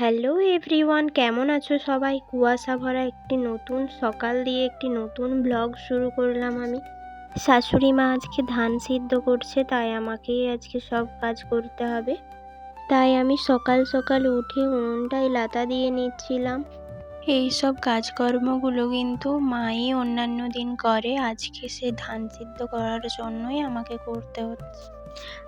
Hello everyone কেমন আছো সবাই? কুয়াশা ভরা একটি নতুন সকাল দিয়ে একটি নতুন ব্লগ শুরু করলাম আমি। শাশুড়ি মা আজকে ধান সিদ্ধ করছে, তাই আমাকেই আজকে সব কাজ করতে হবে। তাই আমি সকাল সকাল উঠে উনুনটাই লাতা দিয়ে নিচ্ছিলাম। এই সব কাজকর্মগুলো কিন্তু মাই অন্যান্য দিন করে। আজকে সে ধান সিদ্ধ করার জন্যই আমাকে করতে হচ্ছে।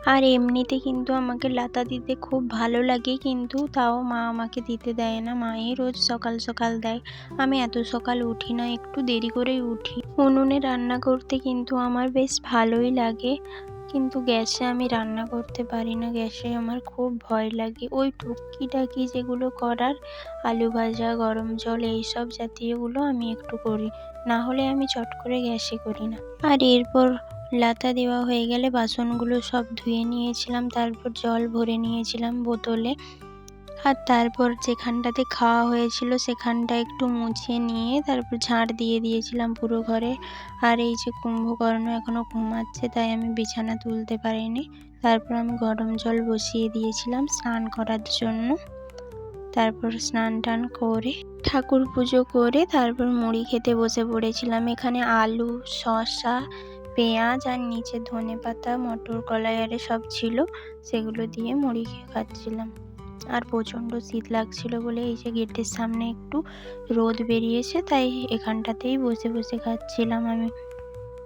আর এমনিতে কিন্তু আমাকে লাতা দিতে খুব ভালো লাগে, কিন্তু তাও মা আমাকে দিতে দেয় না। মাই রোজ সকাল সকাল দেয়। আমি এত সকাল উঠি না, একটু দেরি করেই উঠি। উনুনে রান্না করতে কিন্তু আমার বেশ ভালোই লাগে। কিন্তু গ্যাসে আমি রান্না করতে পারি না। গ্যাসে আমার খুব ভয় লাগে। ওই টুকিটাকি যেগুলো করার, আলু ভাজা, গরম জল, এইসব জাতীয়গুলো আমি একটু করি। না হলে আমি চট করে গ্যাসে করি না। আর এরপর লাতা দেওয়া হয়ে গেলে বাসনগুলো সব ধুয়ে নিয়েছিলাম। তারপর জল ভরে নিয়েছিলাম বোতলে। আর তারপর যেখানটাতে খাওয়া হয়েছিল সেখানটা একটু মুছে নিয়ে তারপর ঝাড় দিয়ে দিয়েছিলাম পুরো ঘরে। আর এই যে কুম্ভকর্ণ এখনও ঘুমাচ্ছে, তাই আমি বিছানা তুলতে পারিনি। তারপর আমি গরম জল বসিয়ে দিয়েছিলাম স্নান করার জন্য। তারপর স্নান টান করে, ঠাকুর পুজো করে তারপর মুড়ি খেতে বসে পড়েছিলাম। এখানে আলু, শসা, পেঁয়াজ আর নিচে ধনে পাতা মটর কলাই আরে সব ছিল, সেগুলো দিয়ে মুড়ি খেয়ে খাচ্ছিলাম। আর প্রচণ্ড শীত লাগছিল বলে এই যে গেটের সামনে একটু রোদ বেরিয়েছে, তাই এখানটাতেই বসে বসে খাচ্ছিলাম আমি।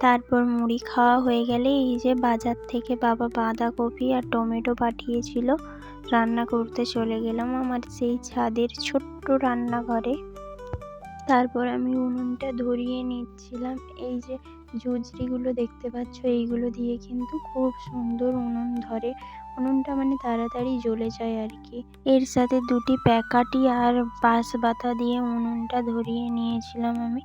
তারপর মুড়ি খাওয়া হয়ে গেলে এই যে বাজার থেকে বাবা বাঁধাকপি আর টমেটো পাঠিয়েছিল, রান্না করতে চলে গেলাম আমার সেই ছাদের ছোট্ট রান্নাঘরে। তারপর আমি উনুনটা ধরিয়ে নিচ্ছিলাম। এই যে ঝুঝরিগুলো দেখতে পাচ্ছ, এইগুলো দিয়ে কিন্তু খুব সুন্দর উনুন ধরে। উনুনটা মানে তাড়াতাড়ি জ্বলে যায় আর কি। এর সাথে দুটি প্যাকাটি আর বাঁশ বাতা দিয়ে উনুনটা ধরিয়ে নিয়েছিলাম আমি।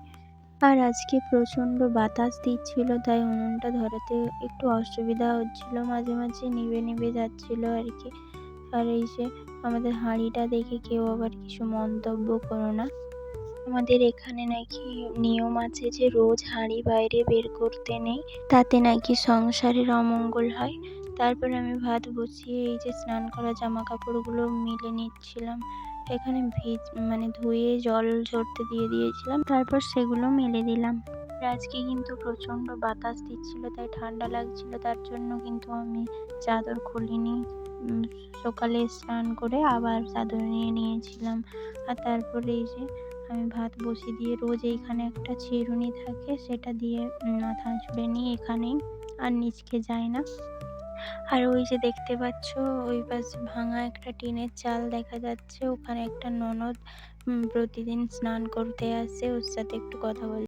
আর আজকে প্রচণ্ড বাতাস দিচ্ছিল, তাই উনুনটা ধরাতে একটু অসুবিধা হচ্ছিল। মাঝে মাঝে নিভে নিভে যাচ্ছিল আর কি। আর এই যে আমাদের হাঁড়িটা দেখে কেউ আবার কিছু মন্তব্য করো না। আমাদের এখানে নাকি নিয়ম আছে যে রোজ হাঁড়ি বাইরে বের করতে নেই, তাতে নাকি সংসারের অমঙ্গল হয়। তারপর আমি ভাত বসিয়ে এই যে স্নান করা জামা কাপড়গুলো মিলে নিচ্ছিলাম। এখানে ভিজ মানে ধুয়ে জল ঝরতে দিয়ে দিয়েছিলাম, তারপর সেগুলো মেলে দিলাম। আজকে কিন্তু প্রচণ্ড বাতাস দিচ্ছিল, তাই ঠান্ডা লাগছিল, তার জন্য কিন্তু আমি চাদর খুলিনি। সকালে স্নান করে আবার চাদর নিয়ে নিয়েছিলাম। আর তারপরে এই যে আমি ভাত বসিয়ে দিয়ে রোজ এইখানে একটা চিরুনি থাকে, সেটা দিয়ে মাথা চুড়ে নিই এখানেই, আর নিচকে যায় না। আর ওই যে দেখতে পাচ্ছ, ওই পাশে ভাঙা একটা টিনের চাল দেখা যাচ্ছে, ওখানে একটা ননদ প্রতিদিন স্নান করতে আসে, ওর সাথে একটু কথা বল